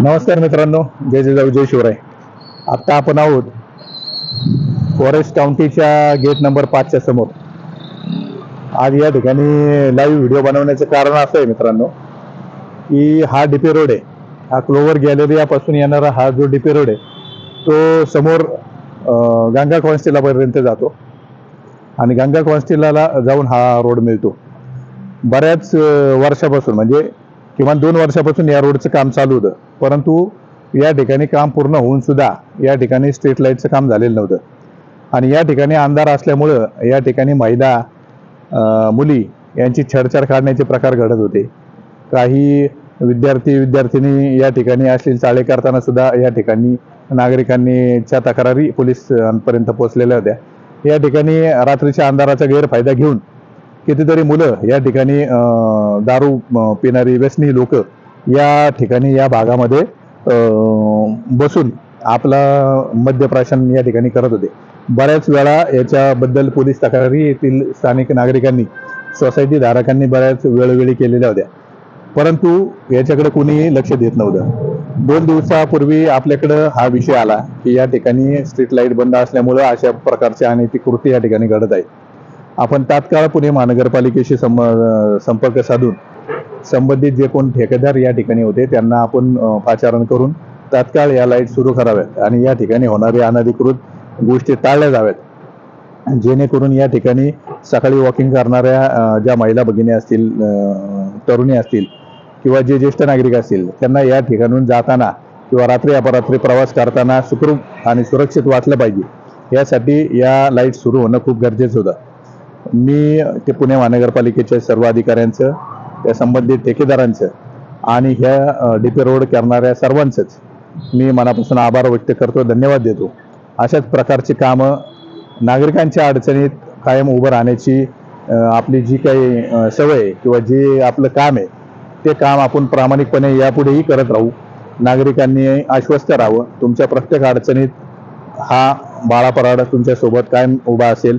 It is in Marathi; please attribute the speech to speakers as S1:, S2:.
S1: नमस्कार मित्रांनो जय जिजाऊ जय शिवराय. आत्ता आपण आहोत फॉरेस्ट काउंटीच्या गेट नंबर पाचच्या समोर. आज या ठिकाणी लाईव्ह व्हिडिओ बनवण्याचं कारण असं आहे मित्रांनो की हा डीपी रोड आहे. हा क्लोवर गॅलरियापासून येणारा हा जो डीपी रोड आहे तो समोर गंगा कॉन्स्टेलापर्यंत जातो. आणि गंगा कॉन्स्टेलाला जाऊन हा रोड मिळतो. बऱ्याच वर्षापासून म्हणजे किमान दोन वर्षापासून या रोडचं काम चालू होतं. परंतु या ठिकाणी काम पूर्ण होऊन सुद्धा या ठिकाणी स्ट्रीट लाईटचं काम झालेलं नव्हतं. आणि या ठिकाणी अंधार असल्यामुळं या ठिकाणी महिला मुली यांची छडछाड काढण्याचे प्रकार घडत होते. काही विद्यार्थी विद्यार्थिनी या ठिकाणी अश्लील चाळे करताना सुद्धा या ठिकाणी नागरिकांनीच्या तक्रारी पोलिसांपर्यंत पोहोचलेल्या होत्या. या ठिकाणी रात्रीच्या अंधाराचा गैरफायदा घेऊन कितीतरी मुलं या ठिकाणी दारू पिणारी व्यसनी लोक या ठिकाणी या भागामध्ये अं, बसून आपला मद्यप्राशन या ठिकाणी करत होते. बऱ्याच वेळा याच्याबद्दल पोलीस तक्रारी येथील स्थानिक नागरिकांनी सोसायटी धारकांनी बऱ्याच वेळोवेळी केलेल्या होत्या. परंतु याच्याकडे कोणीही लक्ष देत नव्हतं. दोन दिवसापूर्वी आपल्याकडं हा विषय आला की या ठिकाणी स्ट्रीट लाइट बंद असल्यामुळं अशा प्रकारचे अनैतिक कृती या ठिकाणी घडत आहेत आपण तात्काळ पुणे महानगरपालिकेशी सम संपर्क साधून संबंधित जे कोण ठेकेदार या ठिकाणी होते त्यांना आपण पाचारण करून तात्काळ या लाइट सुरू कराव्यात. आणि या ठिकाणी होणारे अनधिकृत गोष्टी टाळल्या जाव्यात. जेणेकरून या ठिकाणी सकाळी वॉकिंग करणाऱ्या ज्या महिला भगिनी असतील तरुणी असतील किंवा जे ज्येष्ठ नागरिक असतील त्यांना या ठिकाणून जाताना किंवा रात्री अपरात्री प्रवास करताना सुखरूप आणि सुरक्षित वाचलं पाहिजे. यासाठी या लाइट सुरू होणं खूप गरजेचं होतं. मी ते पुणे महानगरपालिकेच्या सर्व अधिकाऱ्यांचं त्या संबंधित ठेकेदारांचं आणि ह्या डीपी रोड करणाऱ्या सर्वांचंच मी मनापासून आभार व्यक्त करतो धन्यवाद देतो. अशाच प्रकारची कामं नागरिकांच्या अडचणीत कायम उभं राहण्याची आपली जी काही सवय आहे किंवा जे आपलं काम आहे ते काम आपण प्रामाणिकपणे यापुढेही करत राहू. नागरिकांनी आश्वस्त राहावं. तुमच्या प्रत्येक अडचणीत हा बाळा पराड तुमच्यासोबत कायम उभा असेल.